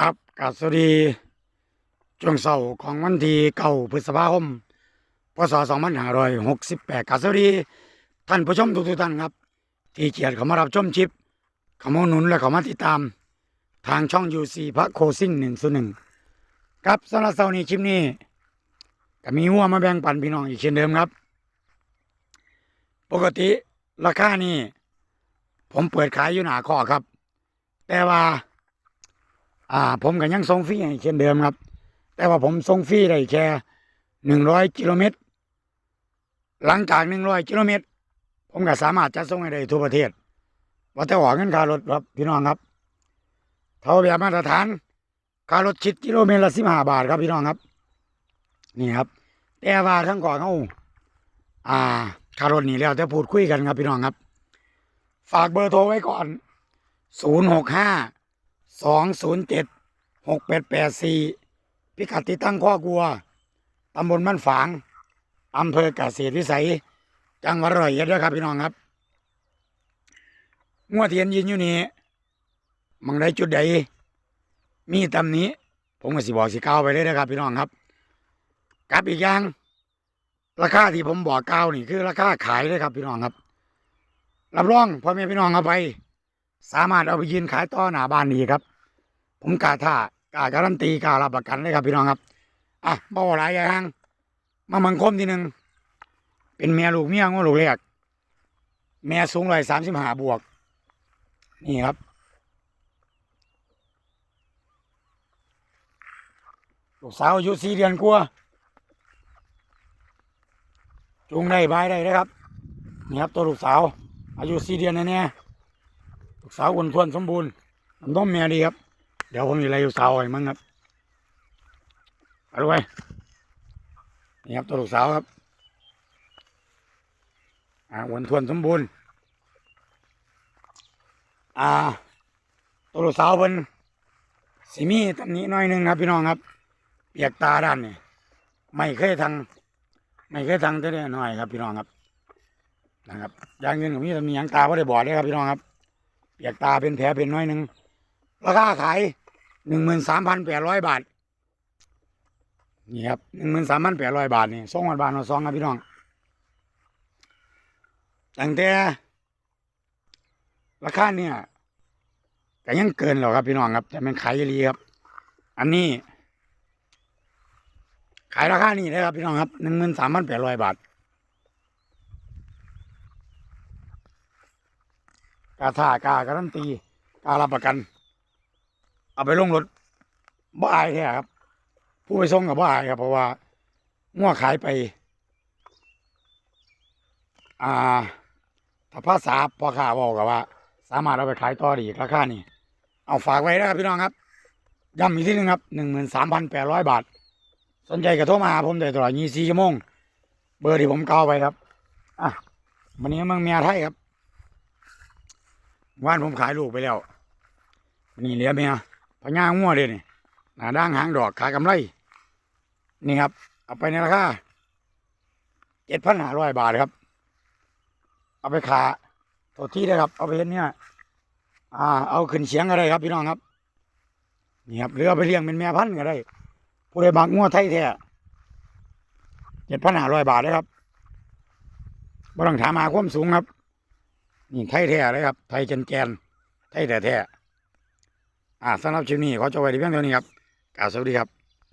ครับกาสวัสดีช่วงเสาร์ของวันที่เก้าพฤษภาคมพศสองพันห้าร้อยหกสิบแปดกาสวัสดีท่านผู้ชมทุกท่านครับ ที่เกียรติเข้ามารับชมชิปเข้ามาหนุนและเข้ามาติดตาม ทางช่องยูซีพระโคซิ่งหนึ่งศูนย์หนึ่งครับสำหรับเสาร์นี้คลิปนี้ก็มีหัวมาแบ่งปันพี่น้องอีกเช่นเดิมครับ ปกติราคานี่ผมเปิดขายอยู่หนาข้อครับ แต่ว่า อ่า ผมก็ยังส่งฟรีให้เช่นเดิมครับ แต่ว่าผมส่งฟรีได้แค่หนึ่งร้อยกิโลเมตร หลังจากหนึ่งร้อยกิโลเมตร ผมก็สามารถจะส่งให้ได้ทั่วประเทศว่าแต่ว่าเงินค่ารถครับพี่น้องครับ เท่าแบบมาตรฐานค่ารถชิดกิโลเมตรละสิบห้าบาทครับพี่น้องครับ นี่ครับ แต่ว่าทั้งก่อนเขาอ่าค่ารถนี่แล้วจะพูดคุยกันครับพี่น้องครับ ฝากเบอร์โทรไว้ก่อนศูนย์หกห้าสองศูนย์เจ็ด หกแปดแปดสี่พิกัดติดตั้งข้อกลัวตำบลบ้านฝางอำเภอกเกษตรวิสัย จังหวัดร้อยเอ็ดด้วยครับพี่น้องครับงวดเทียนยืนอยู่นี่มังได้จุดใดมีตำนี้ ผมก็สิบอกสิก้าวไปเลยนะครับ พี่น้องครับกับอีกอย่าง ราคาที่ผมบอกก้าวนี่คือ ราคาขายเลยครับพี่น้องครับรับรองพ่อแม่พี่น้องเอาไป สามารถเอาไปยืนขายต่อหน้าบ้านดีครับ ผมกาท่า กาการันตีการับประกันเลยครับพี่น้องครับ อะบ่าวหลายอย่างมามังคมทีหนึ่งเป็นแม่ลูกเมียงว่าลูกแรกแม่สูงร้อยสามสิบห้าบวก นี่ครับลูกสาวอายุสี่เดือนกว่าจูงได้บายได้นะครับนี่ครับตัวลูกสาว อายุสี่เดือนแน่ๆลูกสาวอ้วนท้วนสมบูรณ์น้ำนมแม่ดีครับ ดี๋ยวผมจะไล่ลูกสาวไว้มั้งครับไปด้วยนี่ครับตัวลูกสาวครับอ่าอ้วนทวนสมบูรณ์อ่าตัวลูกสาวเป็นสีมีตำหนี้น้อยหนึงครับ พี่น้องครับเปียกตาด้านนี่ไม่เคยทางไม่เคยทางแต่ได้น้อยครับ พี่น้องครับนะครับยางเงินของพี่ตำหนี้ยังตาไม่ได้บอดเลยครับพี่น้องครับเปียกตาเป็นแผลเป็นน้อยหนึ่งราคาขาย หนึ่งหมื่นสามพันแปดร้อยบาท นี่ครับหนึ่งหมื่นสามพันแปดร้อยบาทนี่สองพันบาทเอาสองครับพี่น้องตั้งแต่ราคาเนี่ยก็ยังเกินหรอกครับพี่น้องครับ แต่มันขายดีครับ อันนี้ ขายราคานี้เลยครับพี่น้องครับหนึ่งหมื่นสามพันแปดร้อยบาทกาท่ากาการันตี การับประกัน เอาไปลงรถบ่อายแท้ครับ ผู้ไปส่งกับบ่อายครับ เพราะว่าง่วขายไป อ่า ถ้าภาษาพ่อค้าบอกกับว่า สามารถเอาไปขายต่อได้อีกราคานี่เอาฝากไว้นะครับพี่น้องครับย้ำอีกทีหนึงครับหนึ่งหมื่นสามพันแปดร้อยบาท สนใจก็โทรมาหาผมได้ตลอด24ชั่วโมง เบอร์ที่ผมเกาไปครับอะวันนี้มังเมียไทยครับว่านผมขายลูกไปแล้วนี่เหลือเมีย พญางัวเด้นี่หน้าด่างหางดอกขายกำไร นี่ครับ เอาไปในราคาเจ็ดพันห้าร้อยบาทครับ เอาไปขาตัวที่ได้ครับ เอาไปเห็นเนี่ย อ่า เอาขึ้นเสียงก็ได้ครับพี่น้องครับ นี่ครับหรือเอาไปเลี้ยงเป็นแม่พันธุ์ก็ได้ ผู้ใดบางงัวไทยแท้เจ็ดพันห้าร้อยบาทเลยครับบ่ต้องถามหาความสูงครับ นี่ไทยแท้เลยครับ ไทยแกนแกนไทยแท้แท้ อ่าสำหรับคลิปนี้ขอจบไว้ที่เพียงเท่านี้ครับกล่าวสวัสดีครับ